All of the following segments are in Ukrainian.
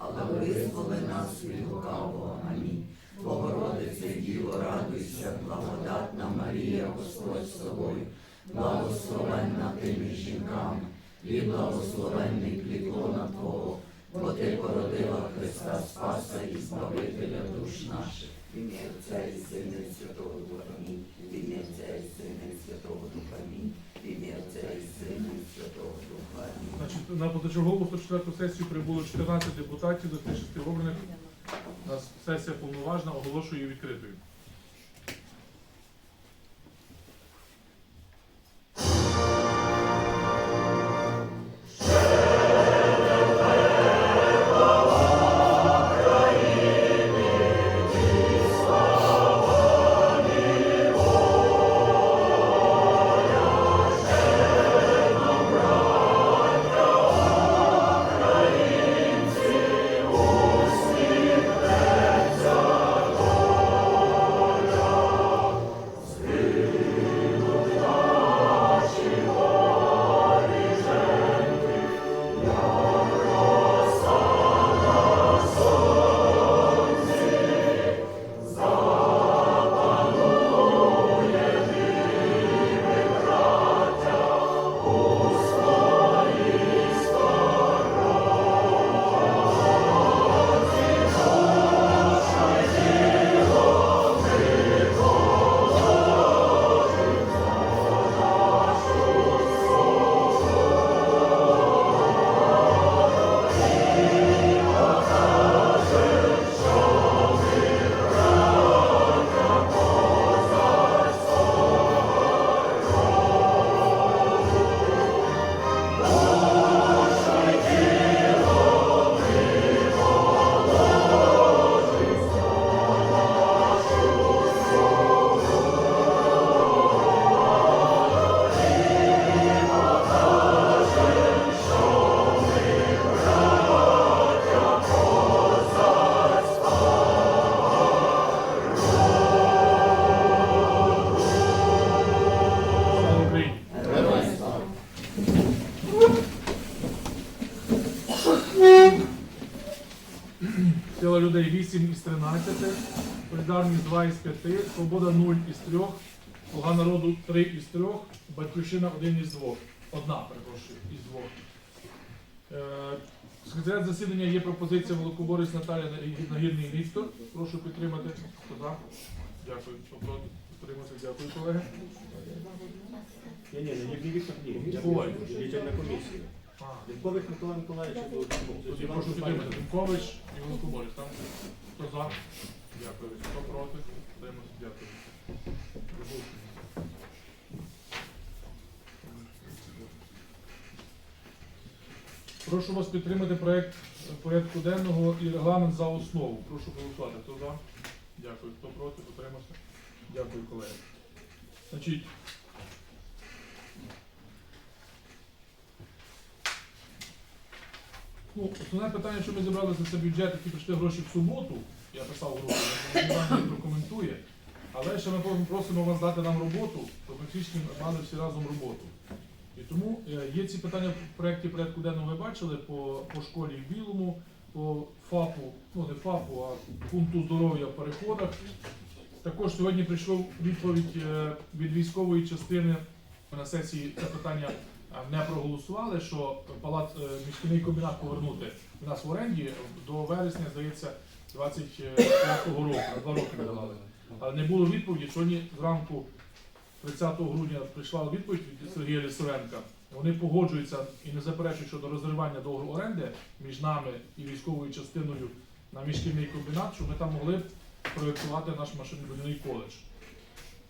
але визволи нас від лукавого. Амінь. Богородице Діво, радуйся, благодатна Марія, Господь з тобою, благословенна ти між жінками, і благословенний плід лона Твого, бо ти породила Христа Спаса і Збавителя душ наших. Ім'я Отця і Сина і Святого Духа. Амінь. Ім'я Отця і Сина і Святого Духа. Амінь. В ім'я Отця і Сина і Святого Духа. Амінь. Значить, на позачергову 104 сесію прибуло 14 депутатів, до тих шести обраних. У нас сесія повноважна, оголошую відкритою. Сила людей 8 із 13, солідарність 2 із 5, свобода 0 із 3, слуга народу 3 із 3, батьківщина 1 із 2. Одна, перепрошую, із 2. Е, Секретаріат засідання є пропозиція Великоборець Наталія Нагірний Віктор. Прошу підтримати. Хто за? Дякую. Проти? Підтримати. Дякую, колеги. Ні, ні, не Віктор, ні. Відповідь. Лічильна комісія. А, Микола Миколаївича до Тоді прошу підтримати Демкович і Великоборець. Так? Хто за? Дякую. Хто проти? Підтримати. Дякую. Прошу вас підтримати проект порядку денного і регламент за основу. Прошу голосувати. Хто за? Дякую. Хто проти? Утримався? Дякую, колеги. Значить, Ну, основне питання, що ми зібралися, це бюджет, які прийшли гроші в суботу. Я писав групу, Іван прокоментує. Але ще ми просимо вас дати нам роботу, щоб ми фізично мали всі разом роботу. І тому е, є ці питання в проєкті порядку денного ви бачили по, по школі в Білому, по ФАПу, ну не ФАПу, а пункту здоров'я в переходах. Також сьогодні прийшов відповідь е, від військової частини на сесії це питання не проголосували, що палац е, міський комбінат повернути в нас в оренді до вересня, здається, 25-го року, на два роки ми давали. Але не було відповіді. Сьогодні зранку, 30 грудня, прийшла відповідь від Сергія Лісовенка. Вони погоджуються і не заперечують щодо розривання договору оренди між нами і військовою частиною на міжшкільний комбінат, щоб ми там могли проєктувати наш машинобудівний коледж.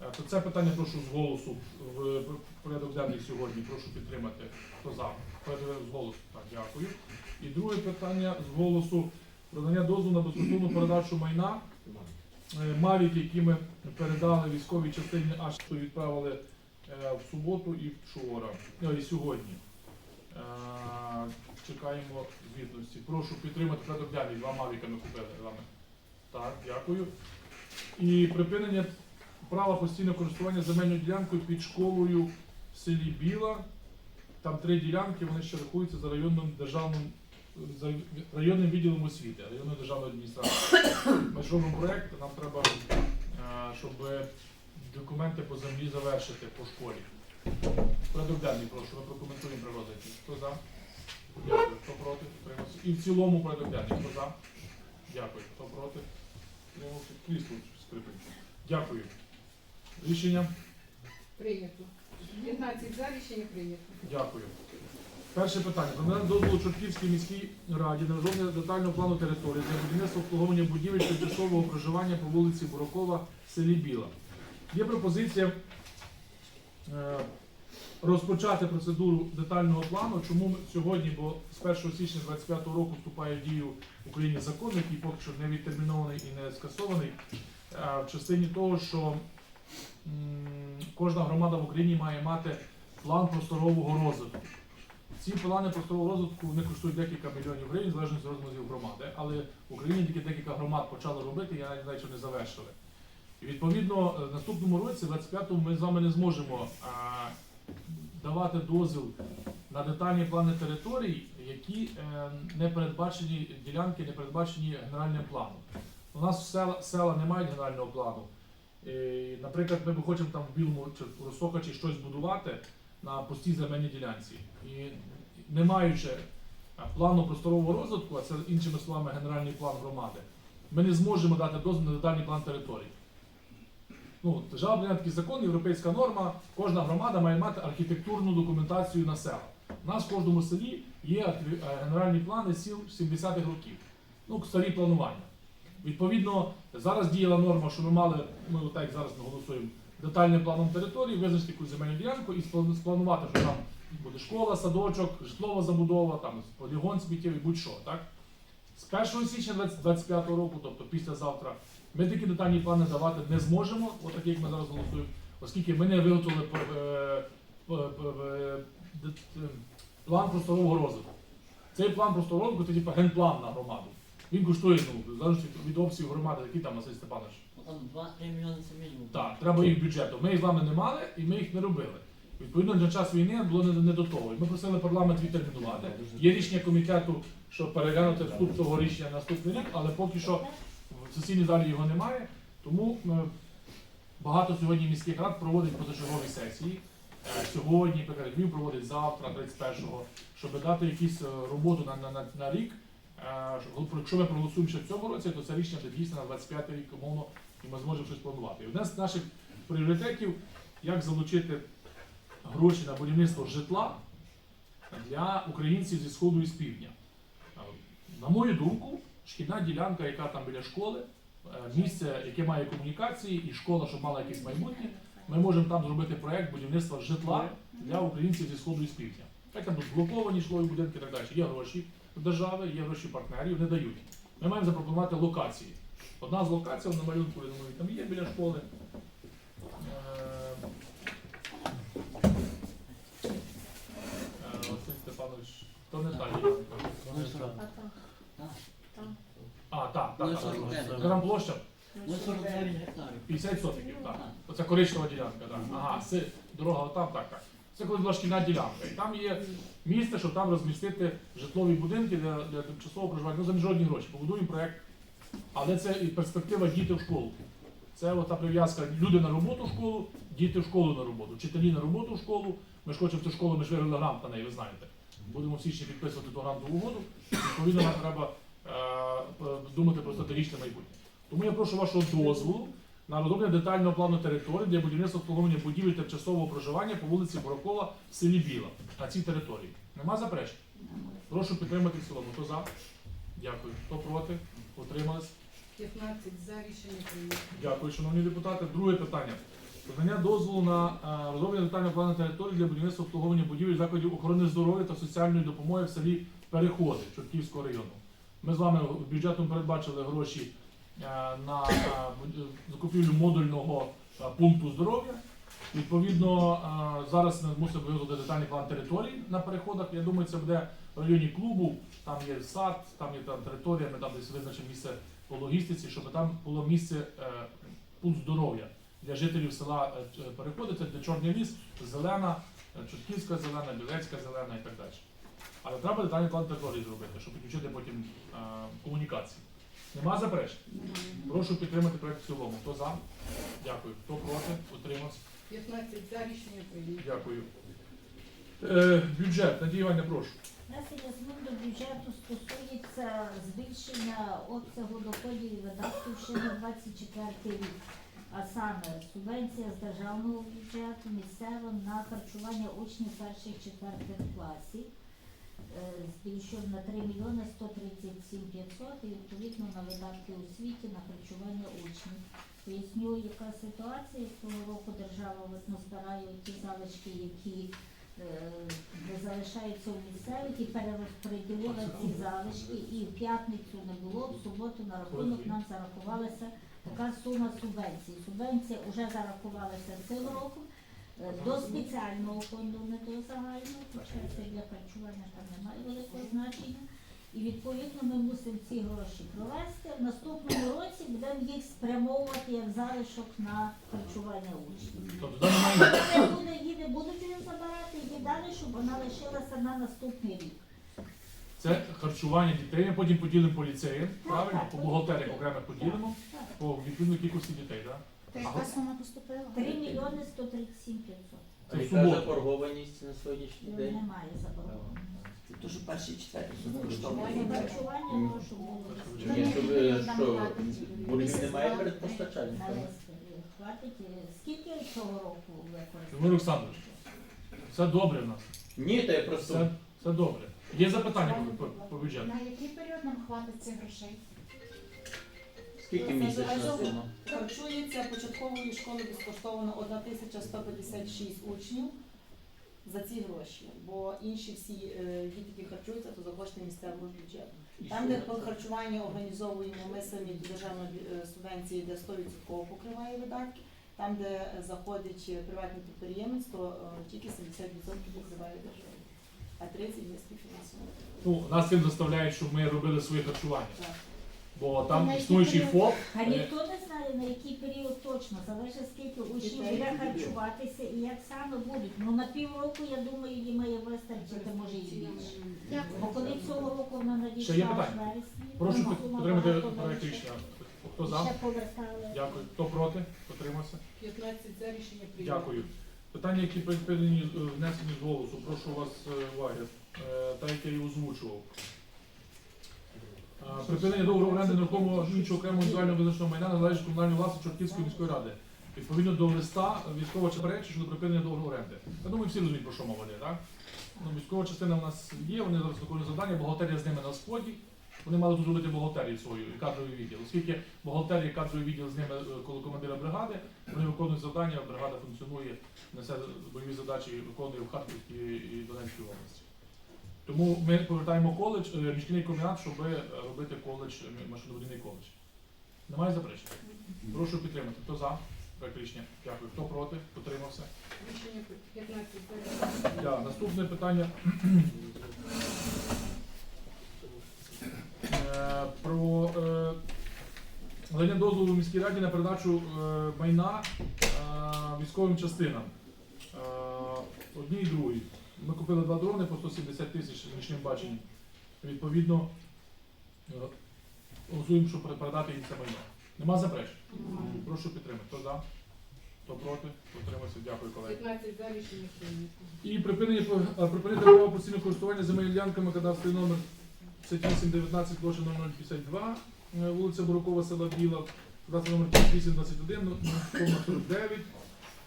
Е, То це питання прошу з голосу в порядок денний сьогодні. Прошу підтримати. Хто за? З голосу. Так, дякую. І друге питання з голосу про надання дозволу на безкоштовну передачу майна. Е, Мавік, які ми передали військовій частині, аж що відправили е, в суботу і вчора, і сьогодні. Чекаємо звітності. Прошу підтримати порядок денний. Два мавіка ми купили. Так, дякую. І припинення права постійного користування земельною ділянкою під школою в селі Біла. Там три ділянки, вони ще рахуються за районним державним за районним відділом освіти, районної державної адміністрації. Ми ж проєкт, нам треба, е, щоб документи по землі завершити по школі. Порядок прошу, ми прокоментуємо при розгляді. Хто за? Дякую. Хто проти? Утримався. І в цілому порядок. Хто за? Дякую. Хто проти? Крісло скрипить. Дякую. Рішення? Прийнято. 15 за рішення прийнято. Дякую. Перше питання. Про надання дозволу Чортківській міській раді на розроблення детального плану території для будівництва обслуговування будівель тимчасового проживання по вулиці Буракова в селі Біла. Є пропозиція е, розпочати процедуру детального плану. Чому сьогодні? Бо з 1 січня 2025 року вступає в дію в Україні закон, який поки що не відтермінований і не скасований. е, В частині того, що кожна громада в Україні має мати план просторового розвитку. Ці плани просторового розвитку вони коштують декілька мільйонів гривень, залежно від розмірів громади. Але в Україні тільки декілька громад почали робити, я навіть що не завершили. І відповідно, е, в наступному році, 25-му, ми з вами не зможемо а, давати дозвіл на детальні плани територій, які е, не передбачені ділянки, не передбачені генеральним планом. У нас села, села не мають генерального плану. Е, Наприклад, ми хочемо там в Білому чи Росохачі щось будувати на пустій земельній ділянці. І не маючи плану просторового розвитку, а це іншими словами генеральний план громади, ми не зможемо дати дозвіл на детальний план території. Ну, державний такий закон, європейська норма, кожна громада має мати архітектурну документацію на села. У нас в кожному селі є е, генеральні плани сіл 70-х років. Ну, старі планування. Відповідно, зараз діяла норма, що ми мали, ми отак як зараз ми голосуємо, детальним планом території, визначити якусь земельну ділянку і спланувати, що там буде школа, садочок, житлова забудова, там полігон сміттєвий, будь-що. Так? З 1 січня 2025 року, тобто післязавтра, ми такі детальні плани давати не зможемо, отакі, як ми зараз голосуємо, оскільки ми не виготовили е, е, е, план просторового розвитку. Цей план просторового розвитку це типу генплан на громаду. Він коштує ну, залежно від, обсягу громади, який там Василь Степанович. Там 2-3 мільйони це мінімум. Так, треба їх бюджету. Ми їх з вами не мали і ми їх не робили. Відповідно, на час війни було не, не до того. І Ми просили парламент відтермінувати. Є рішення комітету, що переглянути вступ цього рішення на наступний рік, але поки що в сесійній залі його немає. Тому е, багато сьогодні міських рад проводить позачергові сесії. Е, Сьогодні, наприклад, Львів проводить завтра, 31-го, щоб дати якусь е, роботу на, на, на, на рік. Якщо ми проголосуємо ще в цьому році, то це рішення буде дійсно на 25 рік, умовно, і ми зможемо щось планувати. І одне з наших пріоритетів, як залучити гроші на будівництво житла для українців зі сходу і з півдня. На мою думку, шкільна ділянка, яка там біля школи, е, місце, яке має комунікації, і школа, щоб мала якесь майбутнє, ми можемо там зробити проект будівництва житла для українців зі сходу і з півдня. Так там тут блоковані житлові будинки і так далі. Є гроші держави, є гроші партнерів, не дають. Ми маємо запропонувати локації. Одна з локацій на малюнку, я думаю, там є біля школи. Е, е, Василь Степанович, то не та ділянка. А, так, так, так. 49, Це да. Там площа Вони 49 гектарів. 50 сотиків, так. Оце коричнева ділянка, так. Ага, дорога там, так, так. Це коли була шкільна ділянка. І там є місце, щоб там розмістити житлові будинки для, для тимчасового проживання. Ну, за міжнародні гроші. Побудуємо проект. Але це і перспектива діти в школу. Це ота прив'язка люди на роботу в школу, діти в школу на роботу, вчителі на роботу в школу. Ми ж хочемо цю школу, ми ж виграли грант на неї, ви знаєте. Будемо в січні підписувати ту грантову угоду. Відповідно, нам треба е, думати про стратегічне майбутнє. Тому я прошу вашого дозволу на розроблення детального плану території для будівництва обслуговування будівель тимчасового проживання по вулиці Буракова в селі Біла на цій території. Нема заперечень? Прошу підтримати в цілому. Хто за? Дякую. Хто проти? Утримались? 15 за рішення прийнято. Дякую, шановні депутати. Друге питання. Надання дозволу на е, розроблення детального плану території для будівництва обслуговування будівель закладів охорони здоров'я та соціальної допомоги в селі Переходи Чортківського району. Ми з вами бюджетом передбачили гроші на е, закупівлю модульного е, пункту здоров'я. Відповідно, е, зараз ми мусимо виготовити детальний план територій на переходах. Я думаю, це буде в районі клубу, там є сад, там є там територія, ми там десь визначимо місце по логістиці, щоб там було місце е, пункт здоров'я для жителів села е, Ч- де Чорний ліс, зелена, е, Чортківська зелена, Білецька зелена і так далі. Але треба детальний план території зробити, щоб підключити потім е, комунікації. Нема заперечень? Прошу підтримати проект в цілому. Хто за? Дякую. Хто проти? Утримався? 15 за рішення прийнято. Дякую. Е, бюджет. Надія Іванівна, прошу. Внесення змін до бюджету стосується збільшення обсягу доходів і видатків ще на 24 рік. А саме субвенція з державного бюджету місцевим на харчування учнів перших четвертих класів е, збільшуємо на 3 мільйони 137 500 і відповідно на видатки у світі на харчування учнів. Поясню, яка ситуація. з Цього року держава власне збирає ті залишки, які е, де залишаються у місцевих і перерозподілила ці залишки. І в п'ятницю не було, в суботу на рахунок нам зарахувалася така сума субвенції. Субвенція вже зарахувалася цим роком до спеціального фонду, не до загального, хоча це для харчування там немає великого значення. І відповідно ми мусимо ці гроші провести. В наступному році будемо їх спрямовувати як залишок на харчування учнів. Тобто Це буде, її не будуть її забирати, її далі, щоб вона лишилася на наступний рік. це харчування дітей. Ми потім поділимо по ліцеям, правильно? По бухгалтеріях окремо поділимо по відповідної кількості дітей. Так? Та яка сума поступила? 3 мільйони 137 500. Це А яка суботу. заборгованість на сьогоднішній день? Немає заборгованості. Це дуже перший четвертий За безкоштовний. харчування прошу було Ні, що ви що, боргів немає перед. Хватить. е, Скільки цього року Володимир використали? Олександрович, все добре в нас. Ні, то я Все, просто все добре. Є запитання по, по, по бюджету? На який період нам хватить цих грошей? Скільки місячна сума? Харчується початкової школи безкоштовно 1156 учнів за ці гроші, бо інші всі е, діти, які харчуються, то за кошти місцевого бюджету. Там, де по харчуванню організовуємо ми самі державної е, субвенції, де 100% покриває видатки. Там, де заходить приватний підприємець, то е, тільки 70% покриває держава, а 30% є співфінансування. Ну, нас цим заставляють, щоб ми робили своє харчування. Так. Бо там існуючий? ФОП. А ніхто не знає, на який період точно. Залежить скільки учнів буде харчуватися і як саме будуть. Ну на півроку, я думаю, їй має вистачити, може і більше. Бо коли цього року вона надійшла в вересні, Прошу підтримати проект рішення. Хто за? Дякую. Хто проти? Утримався? 15 за рішення прийнято. Дякую. Питання, які внесені з голосу, прошу вас е, уваги, Е, так як я і озвучував. Припинення договору оренди нерухомого іншого окремого індивідуального визначеного майна належить комунальній власності Чортківської міської ради. Відповідно до листа військова заперечує щодо припинення договору оренди. Я думаю, всі розуміють, про що мова йде, так? Ну, військова частина у нас є, вони зараз виконують завдання, бухгалтерія з ними на сході. Вони мали тут зробити бухгалтерію свою і кадровий відділ. Оскільки бухгалтерія і кадровий відділ з ними е, коло командира бригади, вони виконують завдання, бригада функціонує, несе бойові задачі, виконує в Харківській і Донецькій області. Тому ми повертаємо коледж, е, комбінат, щоб е, робити коледж, е, машинобудівний коледж. Немає заперечень? Прошу підтримати. Хто за? Проект рішення. Дякую. Хто проти? Утримався. Рішення 15 за. Да, наступне питання про надання дозволу міській раді на передачу майна військовим частинам. Одній і другій. Ми купили два дрони по 170 тисяч з нічним баченням. Відповідно, е, голосуємо, щоб передати їм це майно. Нема заперечень? Прошу підтримати. Хто за? Хто проти? Утримався. Дякую, колеги. 15 за рішення прийнято. І припинення припинити право постійного користування земельними ділянками кадастровий номер 5819 площа 0052, е, вулиця Буракова, села Біла, кадастровий номер 5821, ну, ну, 49,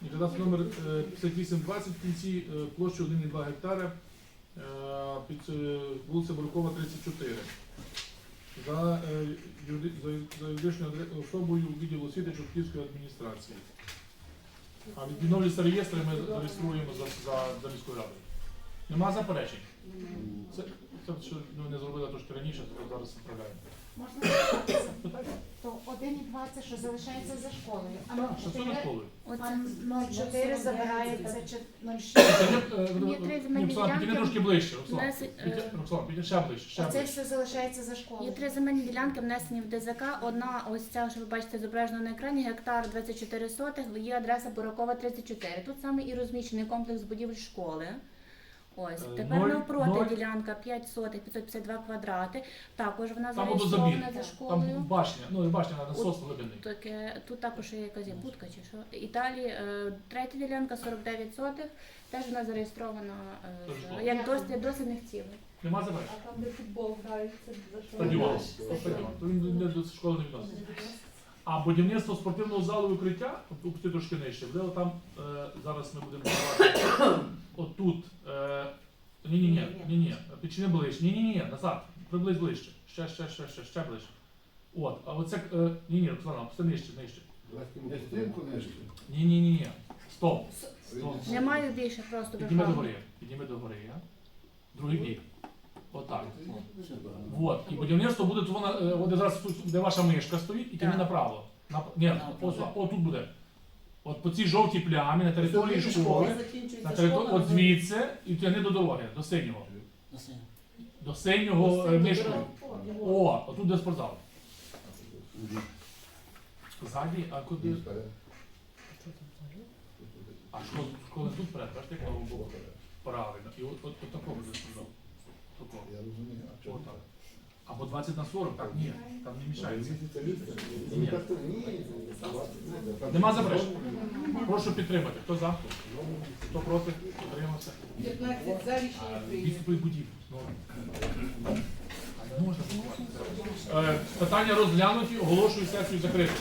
і номер е, 5820 в кінці е, площа 1,2 гектара, е, під е, вулиця Буракова 34. За, е, юридичною особою відділу освіти Чортківської адміністрації. А від відновлюються реєстри ми реєструємо за, за, за міською радою. Нема заперечень. Це, Це що ну, не зробили трошки раніше, то зараз виправляємо. Можна запитатися? То 1 і 2 це що залишається за школою. А Так, що це не школою. Оце 0,4 забирається чи 0,6. Це не, е, Ні, три земельні Ні, ділянки. трошки ближче, Руслан. Підійди, е, Руслан, підійди ще ближче, ще Оце ближче. все залишається за Є школою. три земельні ділянки внесені в ДЗК. Одна ось ця, що ви бачите зображена на екрані, гектар 24 сотих, є адреса Буракова 34. Тут саме і розміщений комплекс будівель школи. Ось Е, тепер ноль- навпроти ноль. ділянка 5 сотих, 552 квадрати. Також вона Там зареєстрована за Там башня, ну башня на насос глибинний. Таке, тут також є якась є будка чи що. Італії, е, третя ділянка 49 сотих, теж вона зареєстрована е, Тож з- школа. як дослід дослідних цілей. Нема заперечень? А там, де футбол грається, за що? Стадіон. Стадіон. То він не до школи не відноситься. А будівництво спортивного залу і укриття, от опусти трошки нижче, буде там, е, зараз ми будемо будувати, ні, ні, підчини ближче, ні, ні, ні, назад, приблизь ближче, ще, ще, ще, ще, ще ближче. От, а оце, е, ні, ні, Оксана, опусти нижче, нижче. Ні, ні, ні, ні, стоп, стоп. Не маю більше просто Підніми до верховного. гори, підніми до гори, а? Другий бік. Отак. Все. Вот. І будівництво буде, то вона, е, от зараз тут, де ваша мишка стоїть, і тягни Так. направо. На, ні, ось, о, тут буде. От по цій жовтій плямі на території школи, на території, от звідси, і тягни до дороги, до синього. До синього. До синього е. О, отут де спортзал. Ззаді, а куди? А що, коли тут вперед, бачите, як воно було? Правильно. І от, от, от такого буде спортзал. Такого. Я розумію, а чого? Отак. Або 20 на 40, так ні, там не мішається. Ні, ні. Нема заперечень. Прошу підтримати. Хто за? Хто проти? Утримався. 15 за рішення прийнято. А не можна. Е, Питання розглянуті, оголошую сесію закритою.